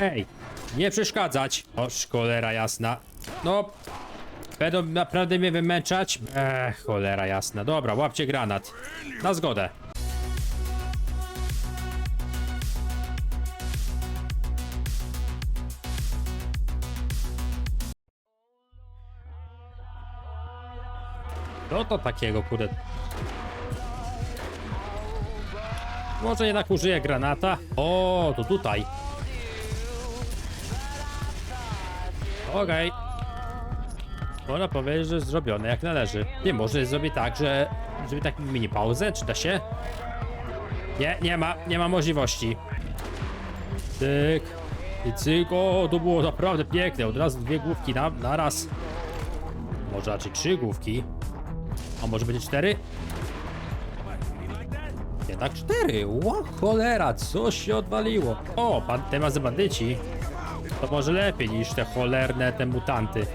Ej, nie przeszkadzać. O, cholera jasna. No, będą naprawdę mnie wymęczać? Ech, cholera jasna. Dobra, łapcie granat. Na zgodę. No to takiego, kurde. Może jednak użyję granata? O, to tutaj. Okej. Można powiedzieć, że zrobione jak należy. Nie, może zrobię tak, że... Żeby tak mini pauzę, czy da się? Nie, nie ma, nie ma możliwości. Cyk. I cyk, o, to było naprawdę piękne. Od razu dwie główki na, na raz. Może raczej trzy główki. A może będzie cztery? Jednak cztery. Ła, cholera, coś się odwaliło. O, pan, temat za bandyci. To może lepiej niż te cholerne, te mutanty.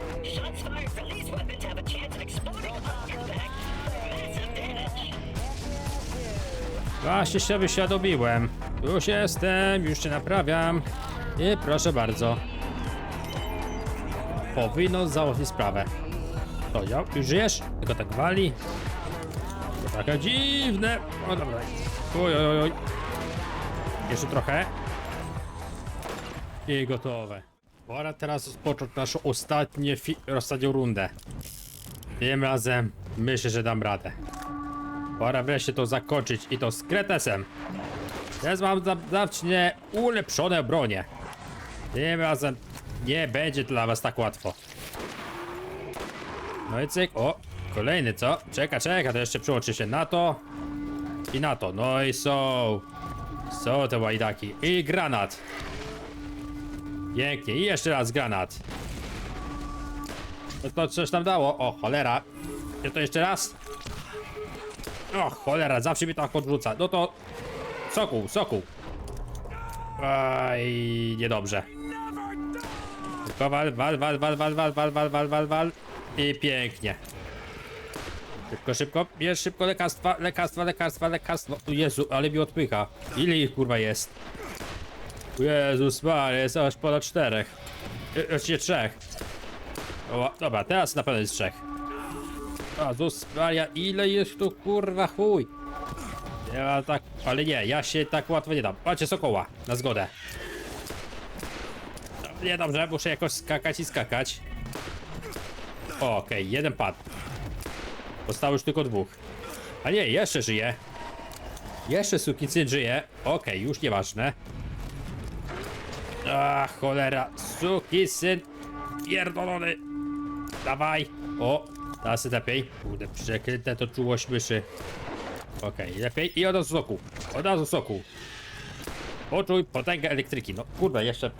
Właśnie się wyświadomiłem. Już jestem, już się naprawiam. I proszę bardzo. Powinno załatwić sprawę. To ja, już żyjesz? Tylko tak wali. To takie dziwne. O dobra. Oj, oj, oj. Jeszcze trochę. I gotowe. Pora teraz rozpocząć naszą ostatnią, fi- ostatnią rundę. Tym razem myślę, że dam radę. Pora wreszcie to zakończyć i to z kretesem. Teraz mam znacznie ulepszone bronie. Tym razem nie będzie dla was tak łatwo. No i cyk, o, kolejny co? Czeka, czeka, to jeszcze przyłączy się na to i na to. No i są, są te łajdaki i granat. Pięknie, i jeszcze raz granat. No to coś tam dało, o cholera. I to jeszcze raz. O, cholera, zawsze mi tak odrzuca. No to... Sokół, sokół. Aj, niedobrze. Tylko wal, wal, wal, wal, wal, wal, wal, wal, wal, wal, wal. I pięknie. Szybko, szybko, bierz szybko lekarstwa, lekarstwa, lekarstwa, lekarstwa. O Jezu, ale mi odpycha. Ile ich kurwa jest? Jezus Maria, jest aż ponad czterech. E, Właściwie trzech. O, dobra, teraz na pewno jest trzech. Jezus Maria, ile jest tu kurwa chuj? Ja tak, ale nie, ja się tak łatwo nie dam. Macie sokoła, na zgodę. Nie dobrze, muszę jakoś skakać i skakać. Okej, jeden padł. Zostało już tylko dwóch. A nie, jeszcze żyje. Jeszcze sukinsyn żyje. Okej, już nieważne. A cholera, sukinsyn pierdolony. Dawaj! O, teraz lepiej. Kurde, przeklęte to czułość myszy. Okej, lepiej i od razu soku. Od razu soku. Poczuj potęgę elektryki. No kurde, jeszcze...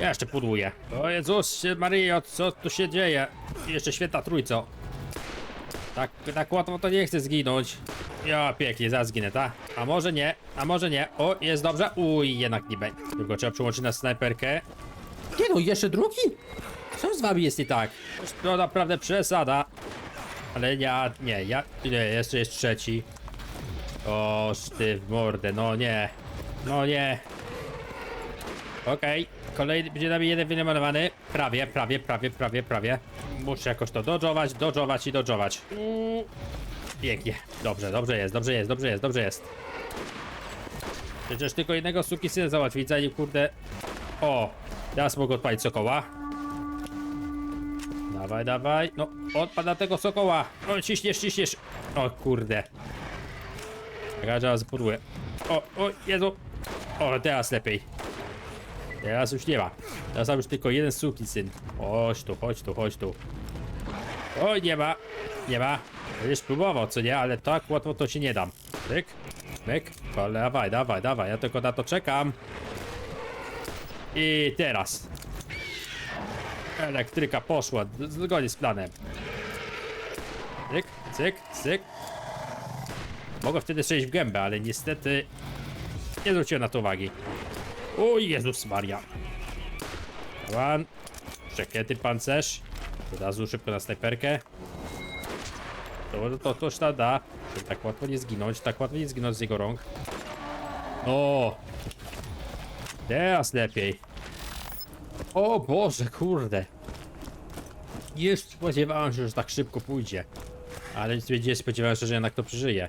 Jeszcze pudłuję. O Jezus Maryjo, co tu się dzieje? Jeszcze święta trójco. Tak, tak łatwo to nie chcę zginąć. Ja pięknie, zaraz zginę, ta? A może nie, a może nie. O, jest dobrze. Uj, jednak nie będzie. Tylko trzeba przyłączyć na snajperkę. Nie no, jeszcze drugi? Co z wami jest nie tak? To naprawdę przesada. Ale ja, nie, ja, nie, jeszcze jest trzeci. O, ty w mordę, no nie. No nie. Okej, kolejny, będzie nami jeden wyeliminowany. Prawie, prawie, prawie, prawie, prawie. Muszę jakoś to dodżować, dodżować i dodżować. Mm, Pięknie. Dobrze, dobrze jest, dobrze jest, dobrze jest, dobrze jest. Przecież tylko jednego suki syna załatwić, zanim kurde... O, teraz mogę odpalić sokoła. Dawaj, dawaj. No, odpada tego sokoła. O, ciśniesz, ciśniesz. O, kurde. Czekaj, zaraz pudłuję. O, o, Jezu. O, teraz lepiej. Teraz już nie ma. Teraz mam już tylko jeden suki syn. Chodź tu, chodź tu, chodź tu. Oj, nie ma. Nie ma. Będziesz próbował, co nie? Ale tak łatwo to się nie dam. Myk, myk. O, Dawaj, dawaj, dawaj. Ja tylko na to czekam. I teraz. Elektryka poszła, zgodnie z planem. Cyk, cyk, cyk. Mogę wtedy strzelić w gębę, ale niestety nie zwróciłem na to uwagi. O Jezus Maria. Pan. Przeklęty pancerz. Od razu szybko na snajperkę. To, to, to szta da. Tak łatwo nie zginąć, tak łatwo nie zginąć z jego rąk. O! Teraz lepiej. O Boże, kurde. Już spodziewałem się, że tak szybko pójdzie. Ale nie spodziewałem się, że jednak to przeżyje.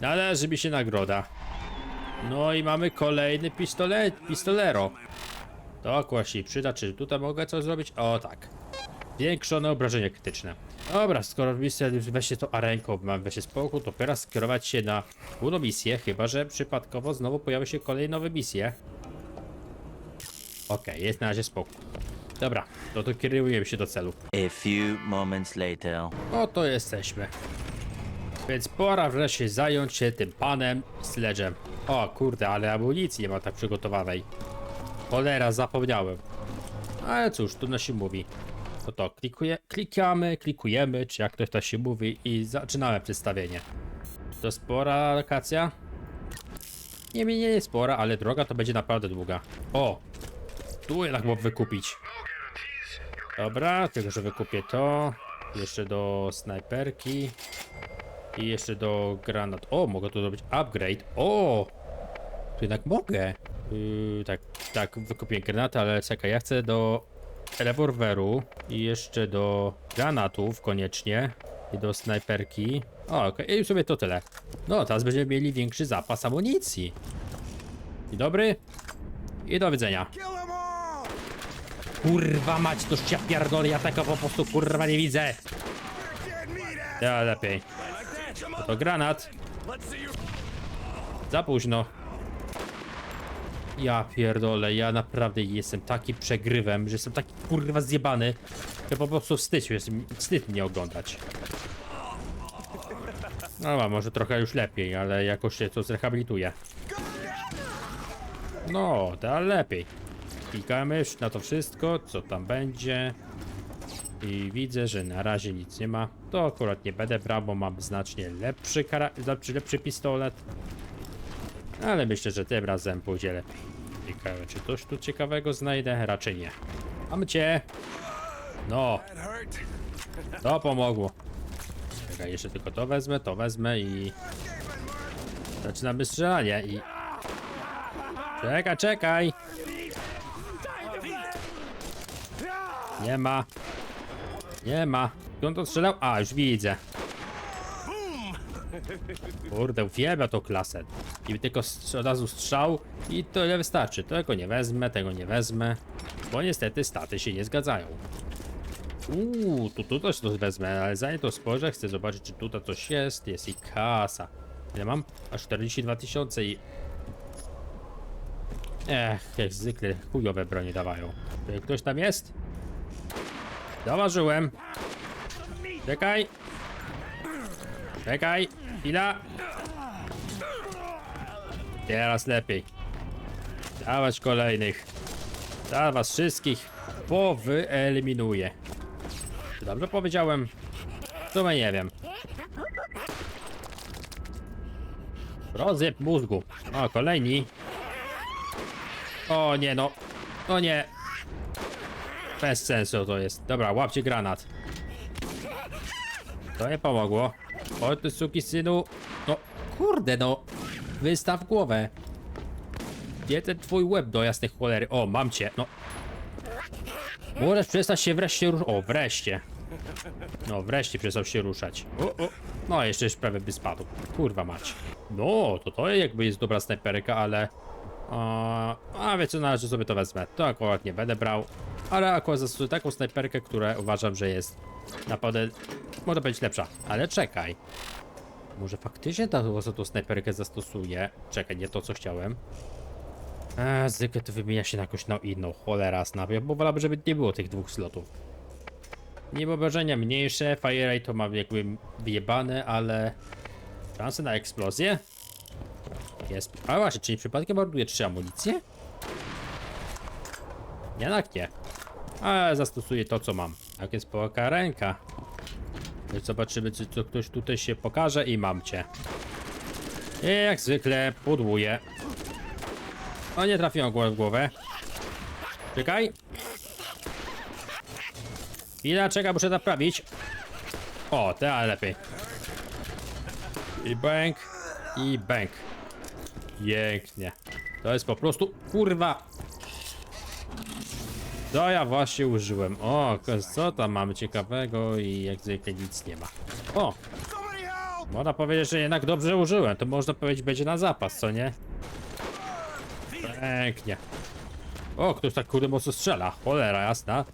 Należy mi się nagroda. No i mamy kolejny pistolet, pistolero. To akurat się przyda, czy tutaj mogę coś zrobić? O tak. Zwiększone obrażenie krytyczne. Dobra, skoro misja weźcie to arenką, mam weźcie spokój, to teraz skierować się na główną misję, chyba że przypadkowo znowu pojawią się kolejne nowe misje. Okej, jest na razie spokój. Dobra, to to kierujemy się do celu. A few moments later. Oto jesteśmy. Więc pora wreszcie zająć się tym panem Sledge'em. O kurde, ale amunicji nie ma tak przygotowanej. Cholera, zapomniałem. Ale cóż, tu się mówi. To to, klikuje, klikamy, klikujemy, czy jak to, to się mówi i zaczynamy przedstawienie. To spora lokacja? Nie, nie, nie spora, ale droga to będzie naprawdę długa. O! Tu jednak mogę wykupić. Dobra, tylko że wykupię to. Jeszcze do snajperki. I jeszcze do granat. O, mogę tu zrobić upgrade. O! Jednak mogę. Yy, tak, tak, wykupię granaty, ale czekaj, ja chcę do rewolweru i jeszcze do granatów koniecznie. I do snajperki. O, okej, i już sobie to tyle. No, teraz będziemy mieli większy zapas amunicji. Dzień dobry. I do widzenia. Kurwa mać, to ja pierdolę, ja tego po prostu kurwa nie widzę. Ja lepiej. To, to granat. Za późno. Ja pierdolę, ja naprawdę jestem taki przegrywem, że jestem taki kurwa zjebany, że po prostu wstyd, jest, wstyd mnie oglądać. No, może trochę już lepiej, ale jakoś się to zrehabilituje. No, to lepiej. Klikamy już na to wszystko, co tam będzie. I widzę, że na razie nic nie ma. To akurat nie będę brał, bo mam znacznie lepszy, kara znaczy lepszy pistolet. Ale myślę, że tym razem pójdzie lepiej. Ciekawe, czy coś tu ciekawego znajdę? Raczej nie. Mamy cię! No! To pomogło. Czekaj, jeszcze tylko to wezmę, to wezmę i... Zaczynamy strzelanie i... Czekaj, czekaj! Nie ma. Nie ma. Skąd to strzelał? A, już widzę. Kurde, uwielbia tą klasę. I tylko od razu strzał i to ile wystarczy. Tego nie wezmę, tego nie wezmę. Bo niestety staty się nie zgadzają. Uuu, tu, tu też to wezmę, ale zanim to spojrzę, chcę zobaczyć, czy tutaj coś jest. Jest i kasa. Ile mam? Aż 42 tysiące i... Ech, jak zwykle chujowe bronie dawają. Czy ktoś tam jest? Zauważyłem. Czekaj. Czekaj. Chwila. Teraz lepiej. Dawać kolejnych. Za was wszystkich powyeliminuję. Czy dobrze powiedziałem? W sumie nie wiem. Rozjeb mózgu. O, kolejni. O nie no. O nie. Bez sensu to jest. Dobra, łapcie granat. To nie pomogło. O ty suki synu. No, kurde no. Wystaw głowę. Gdzie ten twój łeb do jasnej cholery? O, mam cię. No. Możesz przestać się wreszcie ruszać. O, wreszcie. No, wreszcie przestał się ruszać. O, o. No, jeszcze już prawie by spadł. Kurwa mać. No, to to jakby jest dobra snajperka, ale... A, a wiecie, co, należy sobie to wezmę. To akurat nie będę brał. Ale akurat zastosuję taką snajperkę, która uważam, że jest naprawdę... Może być lepsza. Ale czekaj. Może faktycznie ta tą snajperkę zastosuję. Czekaj, nie to co chciałem. Eee, zwykle to wymienia się na jakąś no inną, cholera snapie, bo wolałbym, żeby nie było tych dwóch slotów. Niebo obrażenia mniejsze, fire rate to mam jakby wyjebane, ale... Szanse na eksplozję? Jest. A właśnie, czyli przypadkiem morduje trzy amunicje? Jednak nie. Ale zastosuję to, co mam. Jak jest połaka ręka. Zobaczymy, czy co ktoś tutaj się pokaże i mam cię. I jak zwykle pudłuję. O, nie trafiłem w głowę. Czekaj. Chwila, czekaj, muszę naprawić. O, teraz lepiej. I bęk. I bęk. Pięknie. To jest po prostu kurwa. To ja właśnie użyłem. O, co tam mamy ciekawego i jak zwykle nic nie ma. O! Można powiedzieć, że jednak dobrze użyłem. To można powiedzieć będzie na zapas, co nie? Pięknie. O, ktoś tak kurde mocno strzela. Cholera jasna.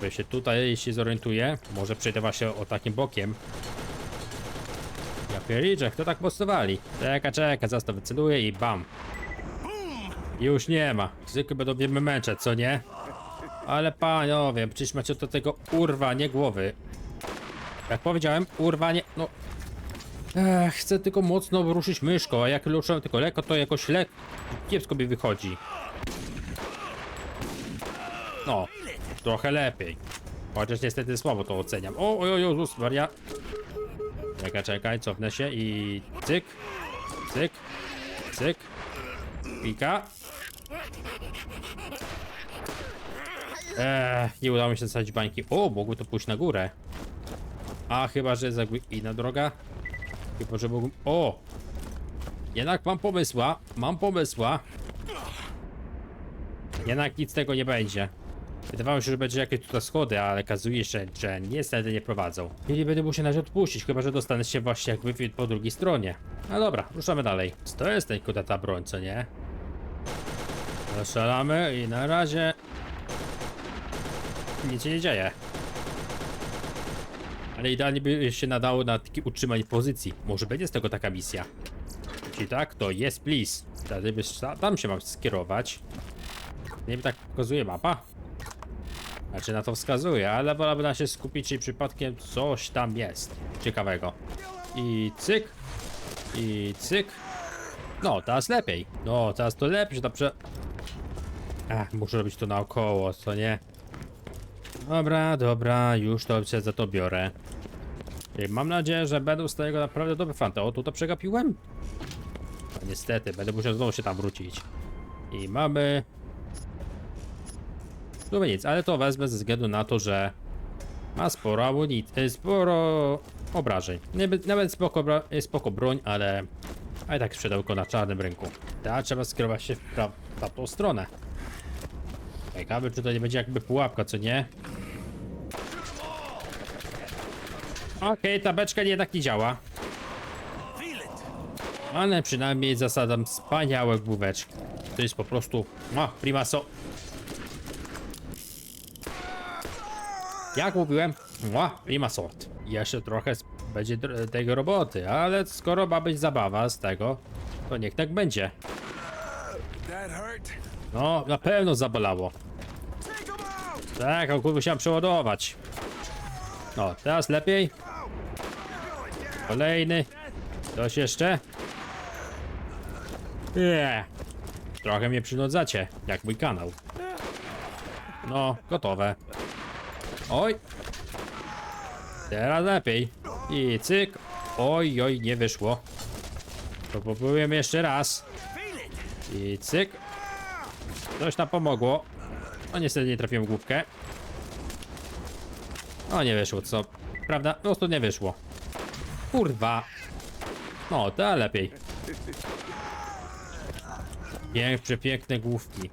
Bo się tutaj się zorientuję. Może przejdę właśnie o takim bokiem. Ja pierniczę, kto tak mocno wali? Czeka, czeka, zaraz to wyceluję i bam. Już nie ma. Zwykle będą mnie męczeć, co nie? Ale panowie, przecież macie do tego urwanie głowy. Jak powiedziałem, urwanie, no... Ech, chcę tylko mocno ruszyć myszką, a jak ruszam tylko lekko, to jakoś lek... kiepsko mi wychodzi. No, trochę lepiej. Chociaż niestety słabo to oceniam. O, oj, oj, Jezus Maria. Czekaj, czekaj, cofnę się i cyk, cyk, cyk, pika. Eee, nie udało mi się zasadzić bańki. O, mogły to pójść na górę. A chyba, że jest inna droga. Chyba, że mogłem... O! Jednak mam pomysła, mam pomysła. Jednak nic z tego nie będzie. Wydawało się, że będzie jakieś tutaj schody, ale okazuje się, że niestety nie prowadzą. I będę musiał na odpuścić, chyba że dostanę się właśnie jakby po drugiej stronie. No dobra, ruszamy dalej. To jest ten kuda ta broń, co nie? Strzelamy i na razie... Nic się nie dzieje. Ale idealnie by się nadało na takie utrzymanie pozycji. Może będzie z tego taka misja. Jeśli tak, to jest please. Wtedy by tam się mam skierować. Nie wiem, tak pokazuje mapa. Znaczy na to wskazuje, ale wolałbym się skupić, czy przypadkiem coś tam jest ciekawego. I cyk. I cyk. No, teraz lepiej. No, teraz to lepiej, dobrze. Ach, muszę robić to naokoło, co nie? Dobra, dobra, już to się za to biorę. I mam nadzieję, że będą z tego naprawdę dobre fanty. O, tu to przegapiłem? No, niestety, będę musiał znowu się tam wrócić. I mamy... Tu nic, ale to wezmę ze względu na to, że ma sporo amunicji, sporo obrażeń. Nawet spoko, bra- spoko broń, ale... A i tak sprzedałko na czarnym rynku. Teraz trzeba skierować się w pra- w tą stronę. Ciekawe, czy to nie będzie jakby pułapka, co nie? Okej, ta beczka jednak nie działa. Ale przynajmniej zasadam wspaniałe główeczki. To jest po prostu... O, primaso. Jak mówiłem, o, prima sort. Jeszcze trochę będzie tego roboty, ale skoro ma być zabawa z tego, to niech tak będzie. No, na pewno zabolało. Tak, akurat musiałem przeładować. No, teraz lepiej. Kolejny. Coś jeszcze? Nie. Trochę mnie przynudzacie, jak mój kanał. No, gotowe. Oj. Teraz lepiej. I cyk. Oj, oj, nie wyszło. To popróbujemy jeszcze raz. I cyk. Coś tam pomogło. No niestety nie trafiłem w główkę. No nie wyszło, co? Prawda? Po prostu nie wyszło. Kurwa. No, to lepiej. Pięk, przepiękne główki.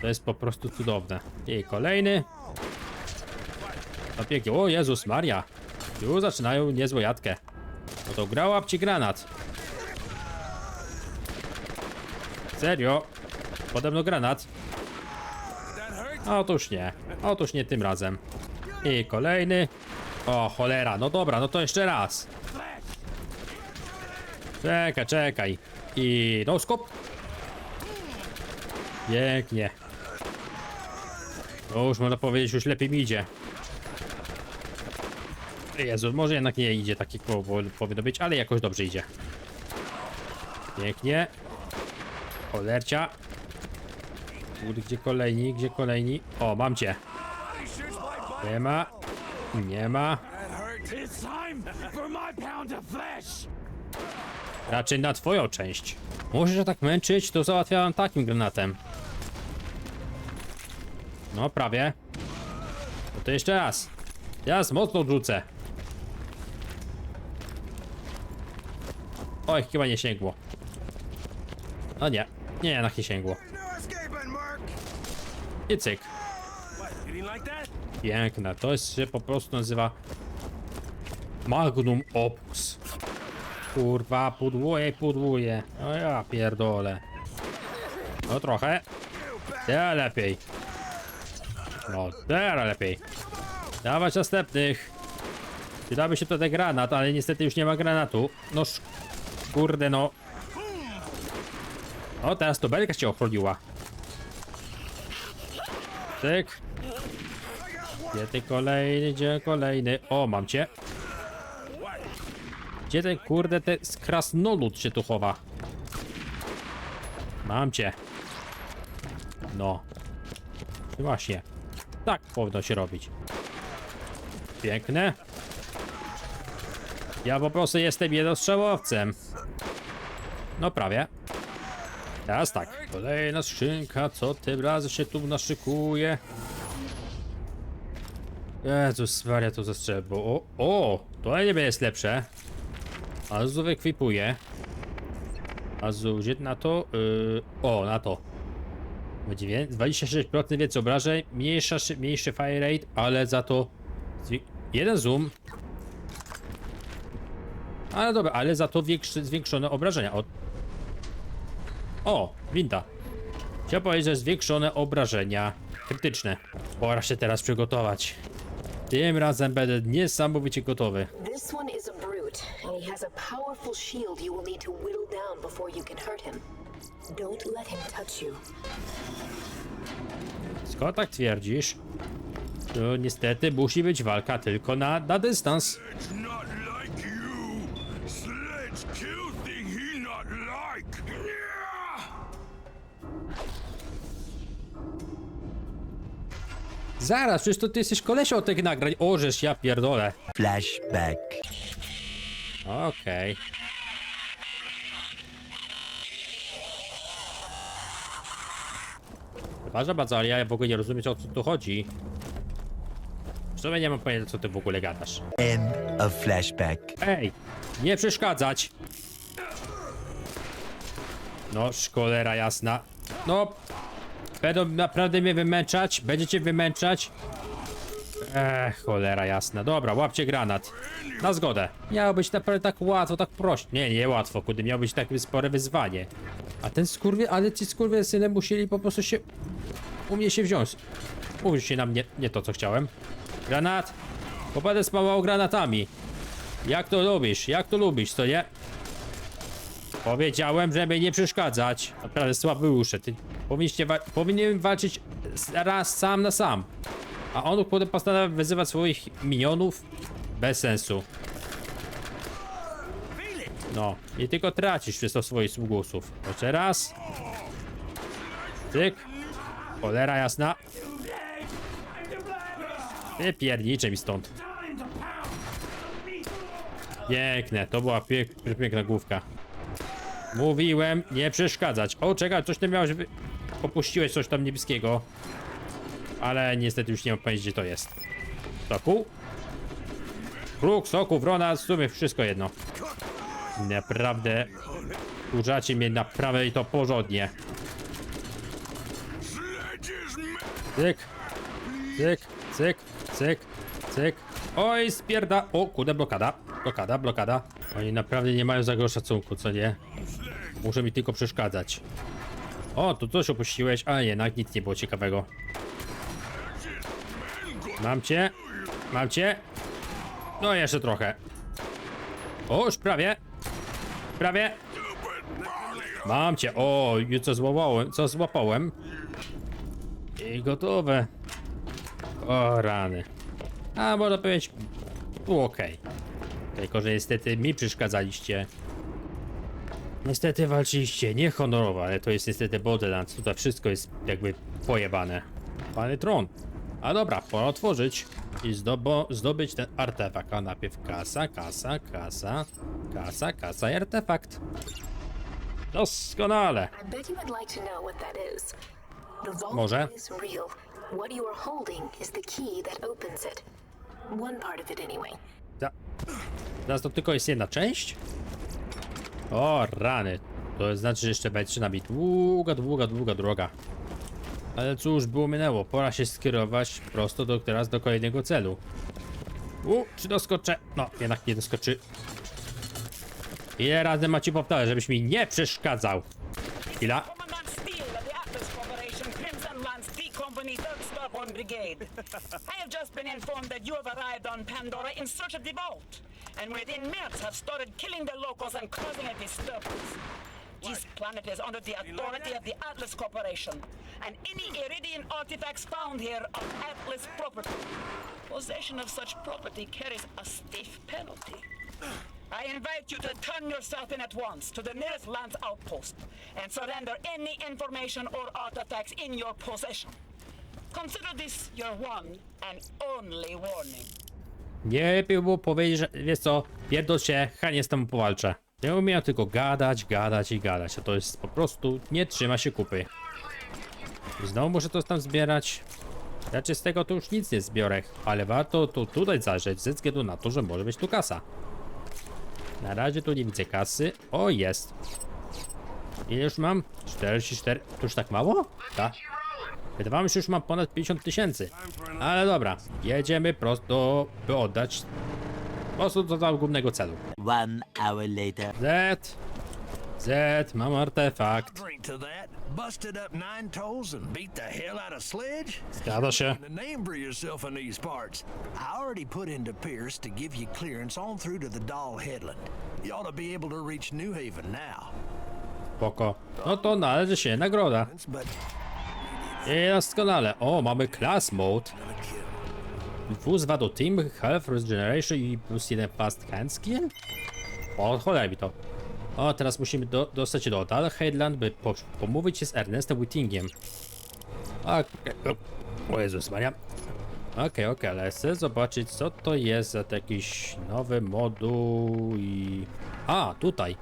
To jest po prostu cudowne. I kolejny. No pięknie. O Jezus Maria. Już zaczynają niezłą jadkę. No to grał ci granat. Serio? Pode mną granat. Otóż nie. Otóż nie tym razem. I kolejny. O, cholera. No dobra, no to jeszcze raz. Czekaj, czekaj. I no skop. Pięknie. No już można powiedzieć, już lepiej mi idzie. Jezu, może jednak nie idzie tak po- powinno być, ale jakoś dobrze idzie. Pięknie. Cholercia. Kurde, gdzie kolejni, gdzie kolejni? O, mam cię. Nie ma. Nie ma. Raczej na twoją część. Możesz się tak męczyć, to załatwiałem takim granatem. No, prawie. No to jeszcze raz. Teraz mocno rzucę. Oj, chyba nie sięgło. No nie. Nie, jednak nie sięgło. No. I cyk. Piękne. To jest, się po prostu nazywa Magnum Opus. Kurwa, pudłuje pudłuje. No ja pierdolę. No trochę. Teraz lepiej. No, teraz lepiej. Dawać następnych. Przydałby się tutaj granat, ale niestety już nie ma granatu. No. Kurde no. O, teraz to belka cię ochroniła. Tyk. Gdzie ty kolejny, gdzie kolejny? O, mam cię. Gdzie ten kurde, ten krasnolud się tu chowa? Mam cię. No. Właśnie. Tak powinno się robić. Piękne. Ja po prostu jestem jednostrzałowcem. No prawie. Teraz tak. Kolejna skrzynka. Co tym razem się tu naszykuje? Jezus Maria, to zastrzelbo. O, o, to niebie jest lepsze. Azu wykwipuje. Azu, gdzie na to? Yy, o, na to. Będzie wie- 26% więcej obrażeń, mniejsza, szy- mniejszy fire rate, ale za to jeden zoom. Ale dobra, ale za to zwiększone obrażenia. O, o winda. Chciałem powiedzieć, że zwiększone obrażenia krytyczne. Pora się teraz przygotować. Tym razem będę niesamowicie gotowy. This one is a brute, and he has a powerful shield you will need to whittle down before you can hurt him. Don't let him touch you. Skoro tak twierdzisz, to niestety musi być walka tylko na, na dystans. Zaraz, przecież to ty jesteś kolesią od tych nagrań. Orzesz, ja pierdolę. Flashback. Okej. Przepraszam bardzo, ale ja w ogóle nie rozumiem, o co tu chodzi. W sumie nie mam pojęcia, co ty w ogóle gadasz. End of flashback. Ej, nie przeszkadzać. No, szkolera jasna. No, będą naprawdę mnie wymęczać? Będziecie wymęczać? Ech, cholera jasna. Dobra, łapcie granat. Na zgodę. Miało być naprawdę tak łatwo, tak prosto. Nie, nie łatwo, kudy. Miało być takie spore wyzwanie. A ten skurwy, ale ci skurwy syny musieli po prostu się... U mnie się wziąć. Mówisz się na mnie, nie to co chciałem. Granat. Popadę spawał granatami. Jak to lubisz? Jak to lubisz, co nie? Powiedziałem, żeby nie przeszkadzać. Naprawdę słaby uszy. Ty powinniście wa powinien walczyć raz sam na sam. A on potem postanawia wyzywać swoich minionów bez sensu. No, i tylko tracisz przez to swoich sługusów. Jeszcze raz. Tyk. Cholera jasna. Ty piernicze mi stąd. Piękne, to była pięk piękna główka. Mówiłem, nie przeszkadzać. O, czekaj, coś ty miałeś. Opuściłeś coś tam niebieskiego. Ale niestety już nie mam pojęcia, gdzie to jest. Soku? Kruk, soku, wrona, w sumie wszystko jedno. Naprawdę. Kurzacie mnie naprawdę i to porządnie. Cyk, cyk, cyk, cyk, cyk. Oj, spierda. O, kurde, blokada. Blokada, blokada. Oni naprawdę nie mają za go szacunku, co nie? Muszę mi tylko przeszkadzać. O, tu coś opuściłeś, a jednak nic nie było ciekawego. Mam cię. Mam cię. No, jeszcze trochę. O, już prawie. Prawie. Mam cię. O, co złapałem? Co złapałem? I gotowe. O rany. A można powiedzieć, było ok. Tylko, że niestety mi przeszkadzaliście. Niestety walczyliście niehonorowo, ale to jest niestety Borderlands. Tutaj wszystko jest jakby pojebane. Pany tron. A dobra, pora otworzyć i zdobo, zdobyć ten artefakt. A najpierw kasa, kasa, kasa, kasa, kasa i artefakt. Doskonale. Może. What you are holding is the key that opens it. One part of it, anyway. Ta... Teraz to tylko jest jedna część? O, rany. To znaczy, że jeszcze będzie przynajmniej długa, długa, długa droga. Ale cóż, było minęło. Pora się skierować prosto do, teraz do kolejnego celu. U, czy doskoczę? No, jednak nie doskoczy. Ile razy macie powtarzać, żebyś mi nie przeszkadzał? Chwila. Commandant Steele of the Atlas Corporation, Crimson Lance D Company, 3rd Starborn Brigade. I have just been informed that you have arrived on Pandora in search of the vault, and within minutes have started killing the locals and causing a disturbance. This planet is under the authority of the Atlas Corporation, and any Iridian artifacts found here are Atlas property. Possession of such property carries a stiff penalty. I invite you to turn yourself in at once to the nearest Lance outpost and surrender any information or artifacts in your possession. Consider this your one and only warning. Nie lepiej było powiedzieć, że wiesz co, pierdol się, chętnie z temu powalczę. Ja umiem tylko gadać, gadać i gadać, a to jest po prostu, nie trzyma się kupy. Znowu muszę to tam zbierać. Raczej z tego to już nic nie zbiorę, ale warto tu tutaj zajrzeć ze względu na to, że może być tu kasa. Na razie tu nie widzę kasy. O, jest. Ile już mam? 44. To już tak mało? Tak. Wydawało mi się, że już mam ponad 50 tysięcy. Ale dobra, jedziemy prosto, by oddać po prostu do tego głównego celu. One hour later. Z, Z, mam artefakt. Busted up nine toes and beat the hell out of Sledge? Zgadza się. The name for yourself in these parts. I already put into Pierce to give you clearance on through to the Doll Headland. You ought to be able to reach New Haven now. Spoko. No to należy się nagroda. But I doskonale. O, mamy class mode. Wóz do Team, Health Regeneration i plus jeden Fast Hand Skill? O, cholera mi to. O, teraz musimy do, dostać się do Dal Headland, by po, pomówić się z Ernestem Whittingiem. Okej, o, o Jezus Maria. Okej, okej, ale chcę zobaczyć co to jest za jakiś nowy moduł i... A, tutaj.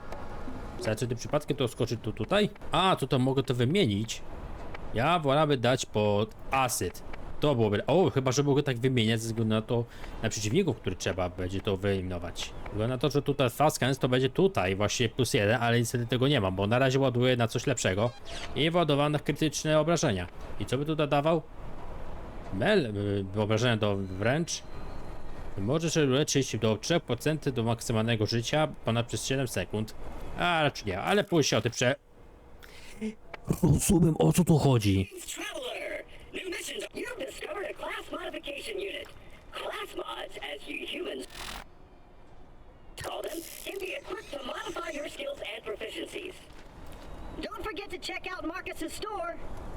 Znaczy, ty przypadkiem to skoczy tu tutaj? A, to to mogę to wymienić. Ja wolałby dać pod acid. To byłoby. O, chyba, że mogę tak wymieniać ze względu na to, na przeciwników, który trzeba będzie to wyeliminować. Wygląda na to, że tutaj fast to będzie tutaj, właśnie plus jeden, ale niestety tego nie mam, bo na razie ładuję na coś lepszego i ładowane na krytyczne obrażenia. I co by tutaj dawał? Mel, y, obrażenia do wręcz. Możesz leczyć do 3% do maksymalnego życia ponad przez 7 sekund. A raczej nie, ale pójść o ty prze... Rozumiem o co tu chodzi.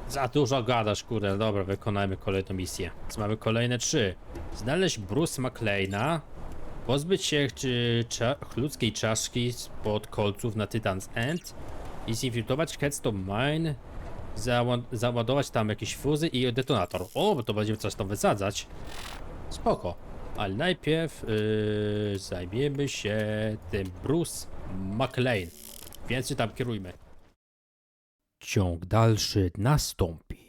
Za dużo gadasz, kurde. Dobra, wykonajmy kolejną misję. Więc mamy kolejne trzy. Znaleźć Bruce McLeana. Pozbyć się czy, cza, ludzkiej czaszki spod kolców na Titan's End. I zinfiltrować Headstone Mine. Zała załadować tam jakieś fuzy i detonator. O, bo to będziemy coś tam wysadzać. Spoko. Ale najpierw yy, zajmiemy się tym Bruce McLean. Więc się tam kierujmy. Ciąg dalszy nastąpi.